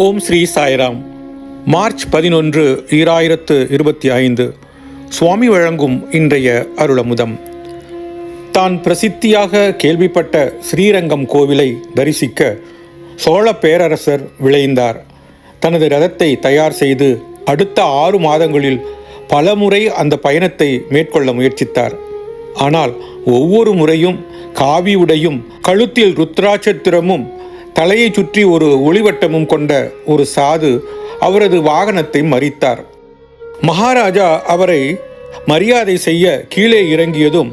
ஓம் Sri Sairam. March பதினொன்று ஈராயிரத்து இருபத்தி ஐந்து. சுவாமி வழங்கும் இன்றைய அருளமுதம். தான் பிரசித்தியாக கேள்விப்பட்ட ஸ்ரீரங்கம் கோவிலை தரிசிக்க சோழ பேரரசர் விளைந்தார் தனது ரதத்தை தயார் செய்து அடுத்த ஆறு மாதங்களில் பலமுறை அந்த பயணத்தை மேற்கொள்ள முயற்சித்தார். ஆனால் ஒவ்வொரு முறையும் காவி உடையும் கழுத்தில் ருத்ராட்சத்திரமும் தலையை சுற்றி ஒரு ஒளிவட்டமும் கொண்ட ஒரு சாது அவரது வாகனத்தை மறித்தார். மகாராஜா அவரை மரியாதை செய்ய கீழே இறங்கியதும்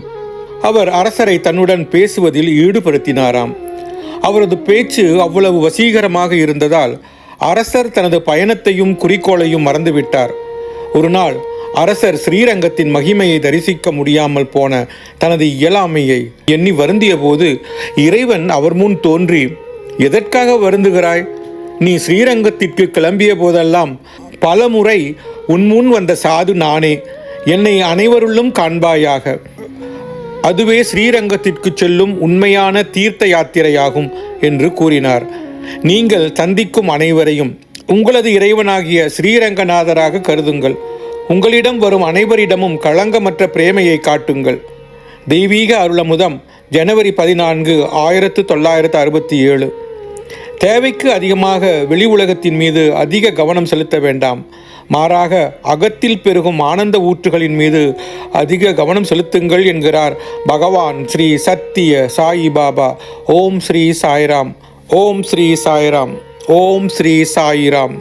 அவர் அரசரை தன்னுடன் பேசுவதில் ஈடுபடுத்தினாராம். அவரது பேச்சு அவ்வளவு வசீகரமாக இருந்ததால் அரசர் தனது பயணத்தையும் குறிக்கோளையும் மறந்துவிட்டார். ஒரு நாள் அரசர் ஸ்ரீரங்கத்தின் மகிமையை தரிசிக்க முடியாமல் போன தனது இயலாமையை எண்ணி வருந்திய போது இறைவன் அவர் முன் தோன்றி எதற்காக வருந்துகிறாய்? நீ ஸ்ரீரங்கத்திற்கு கிளம்பிய போதெல்லாம் பல முறை உன் முன் வந்த சாது நானே. என்னை அனைவருள்ளும் காண்பாயாக. அதுவே ஸ்ரீரங்கத்திற்கு செல்லும் உண்மையான தீர்த்த யாத்திரையாகும் என்று கூறினார். நீங்கள் சந்திக்கும் அனைவரையும் உங்களது இறைவனாகிய ஸ்ரீரங்கநாதராக கருதுங்கள். உங்களிடம் வரும் அனைவரிடமும் களங்கமற்ற பிரேமையை காட்டுங்கள். தெய்வீக அருளமுதம் ஜனவரி பதினான்கு ஆயிரத்து தொள்ளாயிரத்து அறுபத்தி ஏழு. தேவைக்கு அதிகமாக வெளி உலகத்தின் மீது அதிக கவனம் செலுத்த வேண்டாம். மாறாக அகத்தில் பெருகும் ஆனந்த ஊற்றுகளின் மீது அதிக கவனம் செலுத்துங்கள் என்கிறார் பகவான் ஸ்ரீ சத்திய சாயி பாபா. ஓம் ஸ்ரீ சாய்ராம். ஓம் ஸ்ரீ சாய்ராம். ஓம் ஸ்ரீ சாயிராம்.